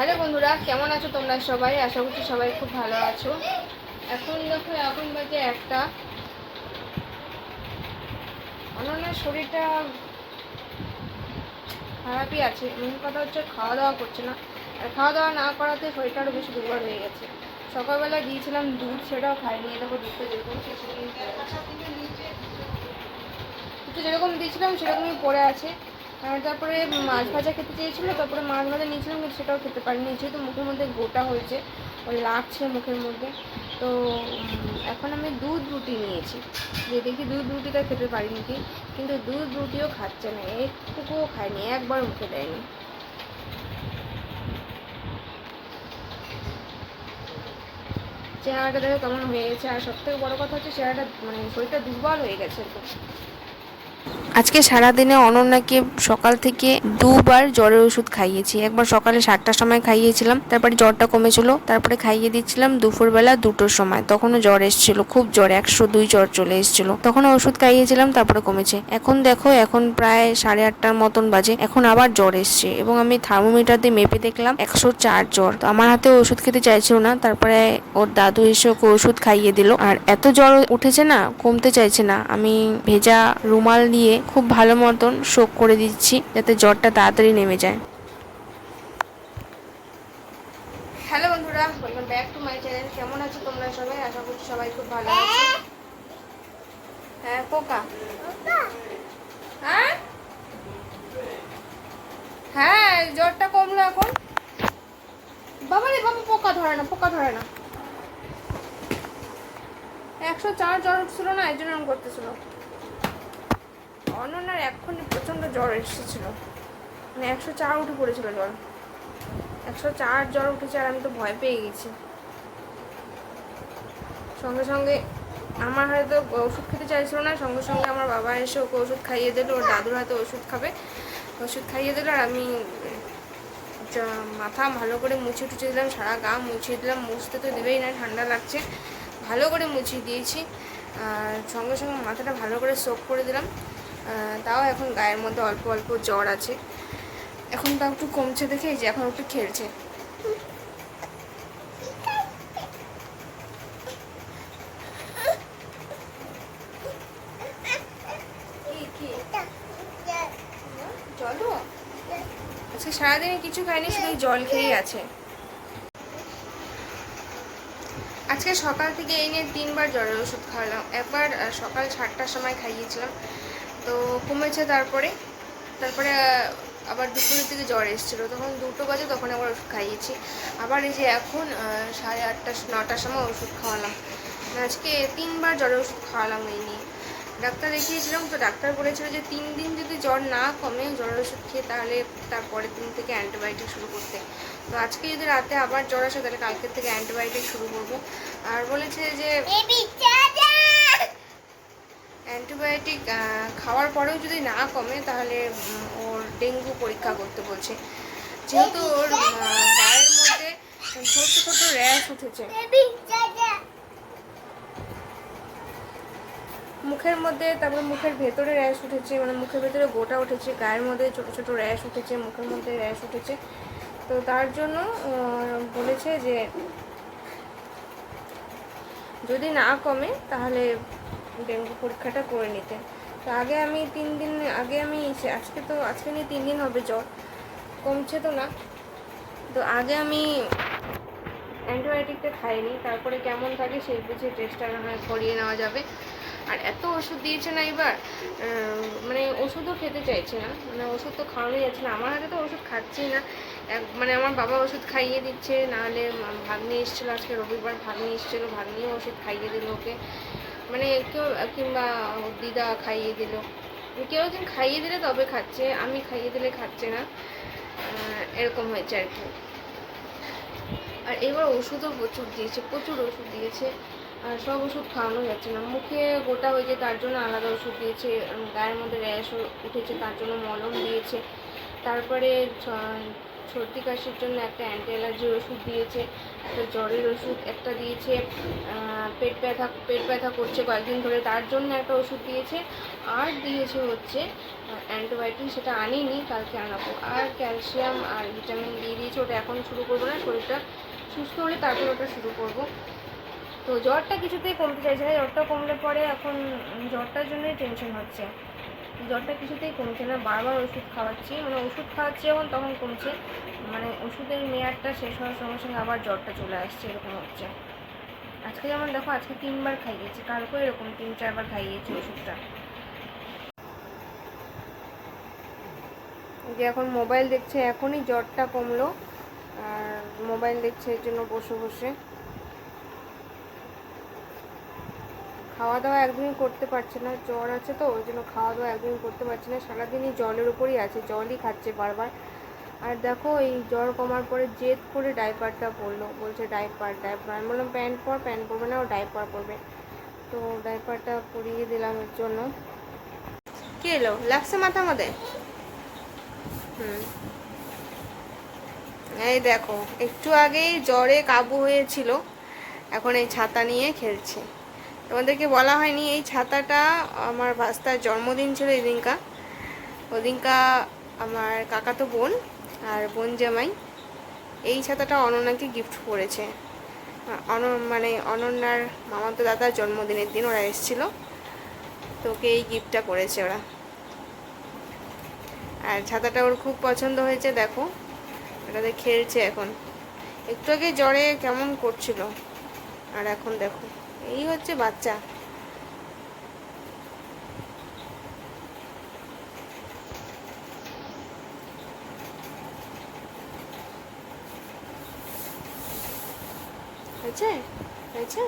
Hello বন্ধুরা, কেমন আছো তোমরা সবাই? আশা করছি সবাই খুব ভালো আছো। এখন দেখো, এখন বাজে একটা। অনন্যার শরীরটা খারাপই আছে। মেন কথা হচ্ছে খাওয়া দাওয়া করছে না। আর খাওয়া দাওয়া না করাতে শরীরটা আরও বেশি দুর্বল হয়ে গেছে। সকালবেলা দিয়েছিলাম দুধ, সেটাও খাইনি। দেখো, দুধটা যেরকম যেরকম দিয়েছিলাম, সেরকমই পড়ে আছে। তারপরে মাছ ভাজা খেতে চেয়েছিলো, তারপরে মাছ ভাজা নিয়েছিলাম, কিন্তু সেটাও খেতে পারিনি, যেহেতু মুখের মধ্যে গোটা হয়েছে ও লাগছে মুখের মধ্যে। তো এখন আমি দুধ রুটি নিয়েছি। যে দেখি দুধ রুটিটা খেতে পারিনি কি, কিন্তু দুধ রুটিও খাচ্ছে না, একটুকুও খায়নি একবার মুখে দেয়নি। চেহারাটা দেখো কেমন হয়ে গেছে আর সব থেকে বড়ো কথা হচ্ছে, চেহারাটা মানে শরীরটা দুর্বল হয়ে গেছে। আজকে সারাদিনে অনন্যাকে সকাল থেকে দুবার জ্বরের ওষুধ খাইয়েছি। একবার সকালে সাতটার সময় খাইয়েছিলাম, তারপরে জ্বরটা কমেছিল, তারপরে খাইয়ে দিচ্ছিলাম দুপুরবেলা দুটোর সময়। তখনও জ্বর এসেছিল, খুব জ্বর, একশো দুই জ্বর চলে এসেছিল। তখন ওষুধ খাইয়েছিলাম, তারপরে কমেছে। এখন দেখো, এখন প্রায় সাড়ে আটটার মতন বাজে, এখন আবার জ্বর এসছে এবং আমি থার্মোমিটার দিয়ে মেপে দেখলাম, একশো চার জ্বর। তো আমার হাতে ওষুধ খেতে চাইছিল না, তারপরে ওর দাদু এসে ওকে ওষুধ খাইয়ে দিল। আর এত জ্বর উঠেছে না, কমতে চাইছে না। আমি ভেজা রুমাল দিয়ে খুব ভালো মতন শোক করে দিচ্ছি যাতে জ্বরটা তাড়াতাড়ি নেমে যায়। হ্যালো বন্ধুরা welcome back to my channel কেমন আছো তোমরা সবাই? আশা করছি সবাই খুব ভালো আছো। হ্যাঁ পোকা। হ্যাঁ? হ্যাঁ জ্বরটা কমলো এখন। বাবা রে, বাবা, পোকা ধরে না, পোকা ধরে না। একশো চার জ্বর উঠছিল না এই জন্য করতেছিল। অনন্যার এক্ষুনি প্রচণ্ড জ্বর এসেছিল। মানে একশো চার উঠে পড়েছিল জ্বর। একশো চার জ্বর উঠেছে আর আমি তো ভয় পেয়ে গেছি। সঙ্গে সঙ্গে আমার হয়তো ওষুধ খেতে চাইছিল না, সঙ্গে সঙ্গে আমার বাবা এসে ওকে ওষুধ খাইয়ে দিল, ওর দাদুর হয়তো ওষুধ খাবে। ওষুধ খাইয়ে দিল আর আমি মাথা ভালো করে মুছে টুছে দিলাম, সারা গা মুছিয়ে দিলাম, মুছতে তো দেবেই না, ঠান্ডা লাগছে। ভালো করে মুছিয়ে দিয়েছি। আর সঙ্গে সঙ্গে মাথাটা ভালো করে সোপ করে দিলাম। তাও এখন গায়ের মধ্যে অল্প অল্প জ্বর আছে। এখন তাও একটু কমছে দেখে যে এখন একটু খেলছে। আজকে সারাদিনে কিছু খাইনি, শুধু জল খেয়েই আছে। আজকে সকাল থেকে এই নিয়ে তিনবার জ্বরের ওষুধ খাওয়ালাম। একবার সকাল সাতটার সময় খাইয়েছিলাম। তো কমেছে তারপরে। তারপরে আবার দুপুরের দিকে জ্বর এসেছিল। তখন দুটো বাজে তখন আবার ওষুধ খাইয়েছি। আবার এই যে এখন সাড়ে আটটা, নটার সময় ওষুধ খাওয়ালাম। আজকে তিনবার জ্বরের ওষুধ খাওয়ালাম এই নিয়ে। ডাক্তার দেখিয়েছিলাম, তো ডাক্তার বলেছিল যে তিন দিন যদি জ্বর না কমে, জ্বরের ওষুধ খেয়ে, তাহলে তারপরের দিন থেকে অ্যান্টিবায়োটিক শুরু করতে। তো আজকে যদি রাতে আবার জ্বর আসে, তাহলে কালকের থেকে অ্যান্টিবায়োটিক শুরু করব। আর বলেছে যে অ্যান্টিবায়োটিক খাওয়ার পরেও যদি না কমে তাহলে ওর ডেঙ্গু পরীক্ষা করতে বলছে। যেহেতু ওর গায়ের মধ্যে ছোট ছোট র্যাশ উঠেছে। মুখের মধ্যে তারপর মুখের ভেতরে র্যাশ উঠেছে মানে মুখের ভেতরে গোটা উঠেছে গায়ের মধ্যে ছোট ছোট র্যাশ উঠেছে মুখের মধ্যে র্যাশ উঠেছে। তো তার জন্য বলেছে যে যদি না কমে তাহলে ডেঙ্গু পরীক্ষাটা করে নিতে। তো আগে আমি তিন দিন, আগে আমি আজকে তো, আজকে নিয়ে তিন দিন হবে জ্বর। কমছে তো না। তো আগে আমি অ্যান্টিবায়োটিকটা খাইনি, তারপরে কেমন থাকে সেই বুঝে টেস্টটা না হয় করিয়ে নেওয়া যাবে। আর এত ওষুধ দিয়েছে না এবার মানে ওষুধও খেতে চাইছে না। মানে ওষুধ তো খাওয়ানোই যাচ্ছে না। আমার হাতে তো ওষুধ খাচ্ছেই না। মানে আমার বাবা ওষুধ খাইয়ে দিচ্ছে, নাহলে ভাগ্নি এসেছিল আজকে রবিবার, ভাগ্নি এসেছিল, ভাগ্নিও ওষুধ খাইয়ে দিল ওকে। মানে কেউ কিংবা দিদা খাইয়ে দিল। কেউ একজন খাইয়ে দিলে তবে খাচ্ছে, আমি খাইয়ে দিলে খাচ্ছে না। এরকম হয়েছে আর কি। আর এবার ওষুধও প্রচুর দিয়েছে, প্রচুর ওষুধ দিয়েছে। আর সব ওষুধ খাওয়ানো যাচ্ছে না। মুখে গোটা হয়েছে তার জন্য আলাদা ওষুধ দিয়েছে গায়ের মধ্যে র্যাশ উঠেছে, তার জন্য মলম দিয়েছে। তারপরে সর্দি কাশির জন্য একটা অ্যান্টি অ্যালার্জির ওষুধ দিয়েছে। একটা জ্বরের ওষুধ একটা দিয়েছে পেট ব্যথা পেট ব্যথা করছে কয়েকদিন ধরে, তার জন্য একটা ওষুধ দিয়েছে, আর দিয়েছে হচ্ছে অ্যান্টিবায়োটিক সেটা আনিনি, কালকে আনাবো। আর ক্যালসিয়াম আর ভিটামিন দিয়ে দিয়েছে, ওটা এখন শুরু করব না, শরীরটা সুস্থ হলে তারপর ওটা শুরু করব। তো জ্বরটা কিছুতেই কমতে চাইছে না, জ্বরটা কমলে পরে এখন জ্বরটার জন্যই টেনশন হচ্ছে। জ্বরটা কিছুতেই কমছে না, বারবার ওষুধ খাওয়াচ্ছি। মানে ওষুধ খাওয়াচ্ছি যখন তখন কমছে মানে ওষুধের মেয়াদটা শেষ হওয়ার সঙ্গে সঙ্গে আবার জ্বরটা চলে আসছে, এরকম হচ্ছে। আজকে যেমন দেখো, আজকে তিনবার খাইয়েছি, কালকেও এরকম তিন, চারবার খাইয়েছি ওষুধটা। যে এখন মোবাইল দেখছে, এখনই জ্বরটা কমলো, আর মোবাইল দেখছে, এর জন্য বসে বসে। খাওয়া দাওয়া একদমই করতে পারছে না, জ্বর আছে তো, ওই জন্য খাওয়া দাওয়া একদমই করতে পারছে না, সারাদিনই জলের উপরই আছে, জলই খাচ্ছে বারবার। আর দেখো, এই জ্বর কমার পরে জেদ করে ডাইপারটা পরলো, বলছে ডাইপার ডাইপার, আমি বললাম, প্যান্ট পর, প্যান্ট পরবে না, ও ডাইপার পরবে। তো ডাইপারটা পরিয়ে দিলাম এর জন্য। কে এলো লাগছে মাথা আমাদের? হুম। এই দেখো, একটু আগেই জ্বরে কাবু হয়েছিল, এখন এই ছাতা নিয়ে খেলছে। তোমাদেরকে বলা হয়নি, এই ছাতাটা আমার ভাস্তার জন্মদিন ছিল এদিনকা। ওদিনকা আমার কাকাতো বোন আর বোন জামাই এই ছাতাটা অনন্যাকে গিফট করেছে। অন মানে অনন্যার মামাতো দাদার জন্মদিনের দিন ওরা এসেছিল। তো ওকে এই গিফটটা করেছে ওরা। আর ছাতাটা ওর খুব পছন্দ হয়েছে, দেখো। এটাতে খেলছে এখন। একটু আগে জ্বরে কেমন করছিল? আর এখন দেখো। এই হচ্ছে বাচ্চা হয়েছে হয়েছে